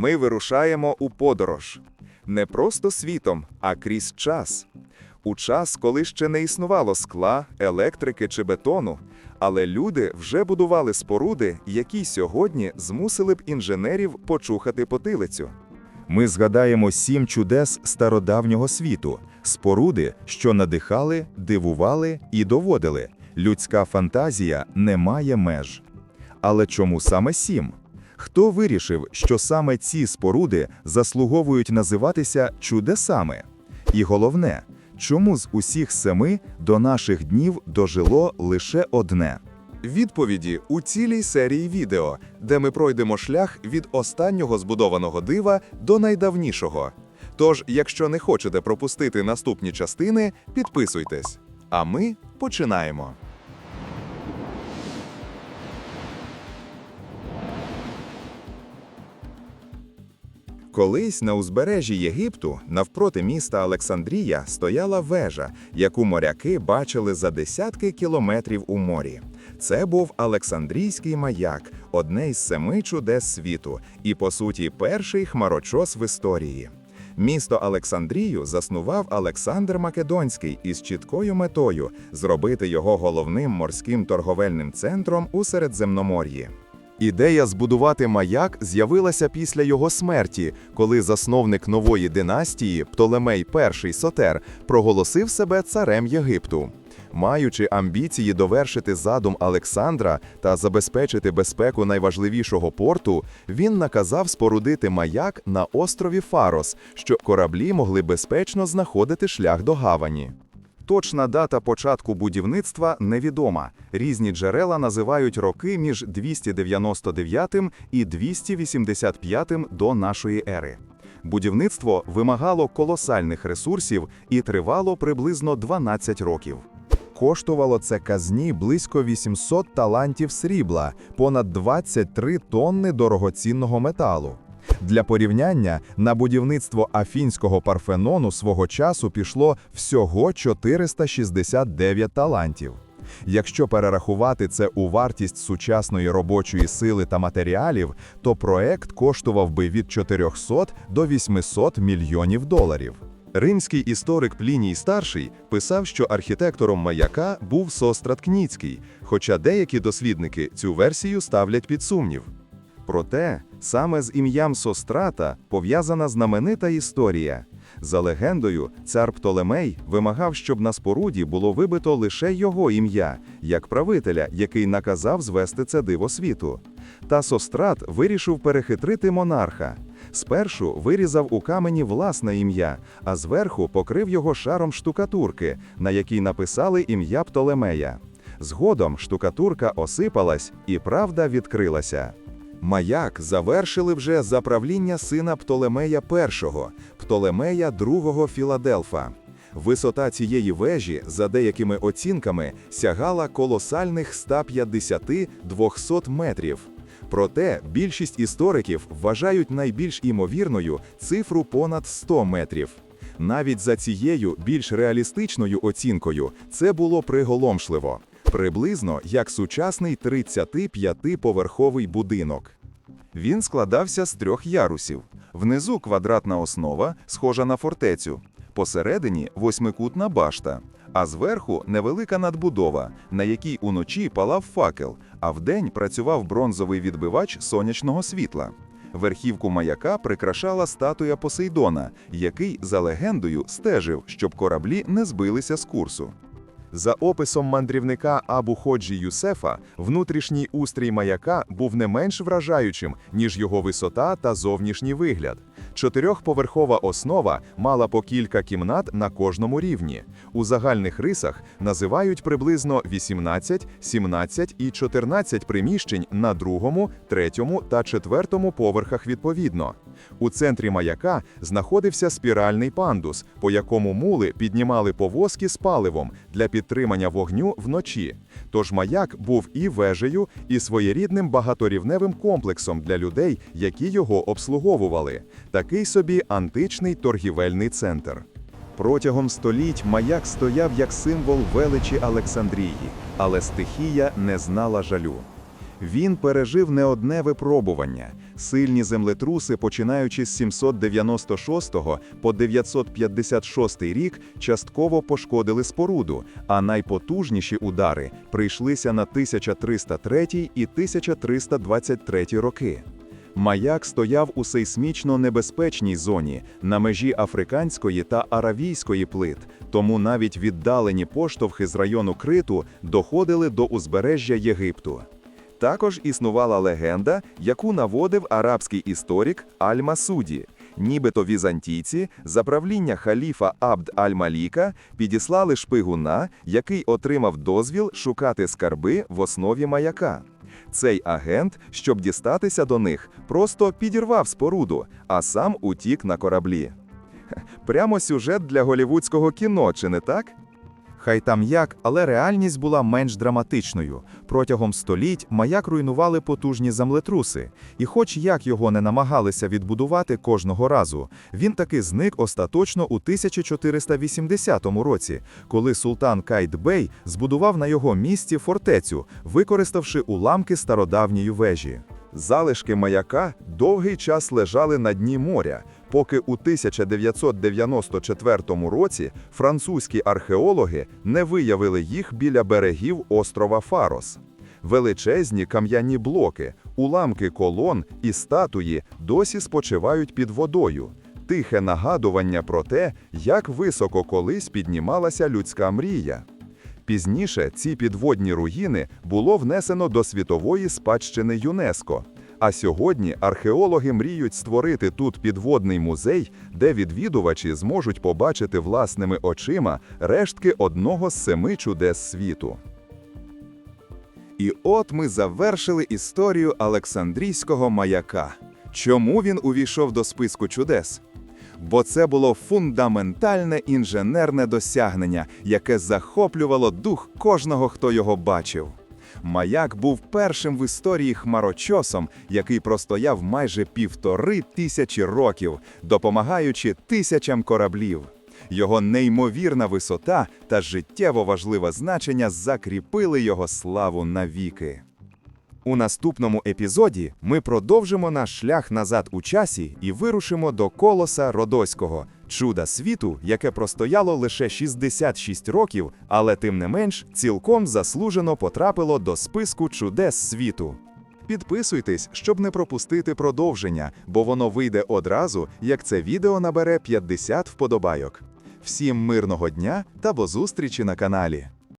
Ми вирушаємо у подорож не просто світом, а крізь час. У час, коли ще не існувало скла, електрики чи бетону, але люди вже будували споруди, які сьогодні змусили б інженерів почухати потилицю. Ми згадаємо сім чудес стародавнього світу, споруди, що надихали, дивували і доводили. Людська фантазія не має меж. Але чому саме сім? Хто вирішив, що саме ці споруди заслуговують називатися чудесами? І головне, чому з усіх семи до наших днів дожило лише одне? Відповіді у цілій серії відео, де ми пройдемо шлях від останнього збудованого дива до найдавнішого. Тож, якщо не хочете пропустити наступні частини, підписуйтесь. А ми починаємо. Колись на узбережжі Єгипту, навпроти міста Олександрія, стояла вежа, яку моряки бачили за десятки кілометрів у морі. Це був Олександрійський маяк, одне із семи чудес світу, і, по суті, перший хмарочос в історії. Місто Олександрію заснував Олександр Македонський із чіткою метою зробити його головним морським торговельним центром у Середземномор'ї. Ідея збудувати маяк з'явилася після його смерті, коли засновник нової династії Птолемей І Сотер проголосив себе царем Єгипту. Маючи амбіції довершити задум Олександра та забезпечити безпеку найважливішого порту, він наказав спорудити маяк на острові Фарос, щоб кораблі могли безпечно знаходити шлях до гавані. Точна дата початку будівництва невідома. Різні джерела називають роки між 299 і 285 до нашої ери. Будівництво вимагало колосальних ресурсів і тривало приблизно 12 років. Коштувало це казні близько 800 талантів срібла, понад 23 тонни дорогоцінного металу. Для порівняння на будівництво афінського парфенону свого часу пішло всього 469 талантів. Якщо перерахувати це у вартість сучасної робочої сили та матеріалів, то проект коштував би від 400 до 800 мільйонів доларів. Римський історик Пліній Старший писав, що архітектором маяка був Сострат Кніцький, хоча деякі дослідники цю версію ставлять під сумнів. Проте саме з ім'ям Сострата пов'язана знаменита історія. За легендою, цар Птолемей вимагав, щоб на споруді було вибито лише його ім'я, як правителя, який наказав звести це диво світу. Та Сострат вирішив перехитрити монарха. Спершу вирізав у камені власне ім'я, а зверху покрив його шаром штукатурки, на якій написали ім'я Птолемея. Згодом штукатурка осипалась, і правда відкрилася. Маяк завершили вже за правління сина Птолемея І, Птолемея II Філадельфа. Висота цієї вежі, за деякими оцінками, сягала колосальних 150-200 метрів. Проте більшість істориків вважають найбільш імовірною цифру понад 100 метрів. Навіть за цією більш реалістичною оцінкою це було приголомшливо, приблизно як сучасний 35-поверховий будинок. Він складався з трьох ярусів. Внизу квадратна основа, схожа на фортецю, посередині восьмикутна башта, а зверху невелика надбудова, на якій уночі палав факел, а вдень працював бронзовий відбивач сонячного світла. Верхівку маяка прикрашала статуя Посейдона, який, за легендою, стежив, щоб кораблі не збилися з курсу. За описом мандрівника Абу Ходжі Юсефа, внутрішній устрій маяка був не менш вражаючим, ніж його висота та зовнішній вигляд. Чотирьохповерхова основа мала по кілька кімнат на кожному рівні. У загальних рисах називають приблизно 18, 17 і 14 приміщень на другому, третьому та четвертому поверхах відповідно. У центрі маяка знаходився спіральний пандус, по якому мули піднімали повозки з паливом для підтримання вогню вночі. Тож маяк був і вежею, і своєрідним багаторівневим комплексом для людей, які його обслуговували. Такий собі античний торгівельний центр. Протягом століть маяк стояв як символ величі Олександрії, але стихія не знала жалю. Він пережив не одне випробування. Сильні землетруси, починаючи з 796 по 956 рік, частково пошкодили споруду, а найпотужніші удари прийшлися на 1303 і 1323 роки. Маяк стояв у сейсмічно небезпечній зоні на межі африканської та аравійської плит, тому навіть віддалені поштовхи з району Криту доходили до узбережжя Єгипту. Також існувала легенда, яку наводив арабський історик Аль-Масуді. Нібито візантійці за правління халіфа Абд Аль-Маліка підіслали шпигуна, який отримав дозвіл шукати скарби в основі маяка. Цей агент, щоб дістатися до них, просто підірвав споруду, а сам утік на кораблі. Прямо сюжет для голівудського кіно, чи не так? Хай там як, але реальність була менш драматичною. Протягом століть маяк руйнували потужні землетруси, і хоч як його не намагалися відбудувати кожного разу, він таки зник остаточно у 1480 році, коли султан Кайт-Бей збудував на його місці фортецю, використавши уламки стародавньої вежі. Залишки маяка довгий час лежали на дні моря, поки у 1994 році французькі археологи не виявили їх біля берегів острова Фарос. Величезні кам'яні блоки, уламки колон і статуї досі спочивають під водою. Тихе нагадування про те, як високо колись піднімалася людська мрія. Пізніше ці підводні руїни було внесено до світової спадщини ЮНЕСКО. А сьогодні археологи мріють створити тут підводний музей, де відвідувачі зможуть побачити власними очима рештки одного з семи чудес світу. І от ми завершили історію Олександрійського маяка. Чому він увійшов до списку чудес? Бо це було фундаментальне інженерне досягнення, яке захоплювало дух кожного, хто його бачив. Маяк був першим в історії хмарочосом, який простояв майже півтори тисячі років, допомагаючи тисячам кораблів. Його неймовірна висота та життєво важливе значення закріпили його славу навіки. У наступному епізоді ми продовжимо наш шлях назад у часі і вирушимо до колоса Родоського, чуда світу, яке простояло лише 66 років, але тим не менш цілком заслужено потрапило до списку чудес світу. Підписуйтесь, щоб не пропустити продовження, бо воно вийде одразу, як це відео набере 50 вподобайок. Всім мирного дня та до зустрічі на каналі.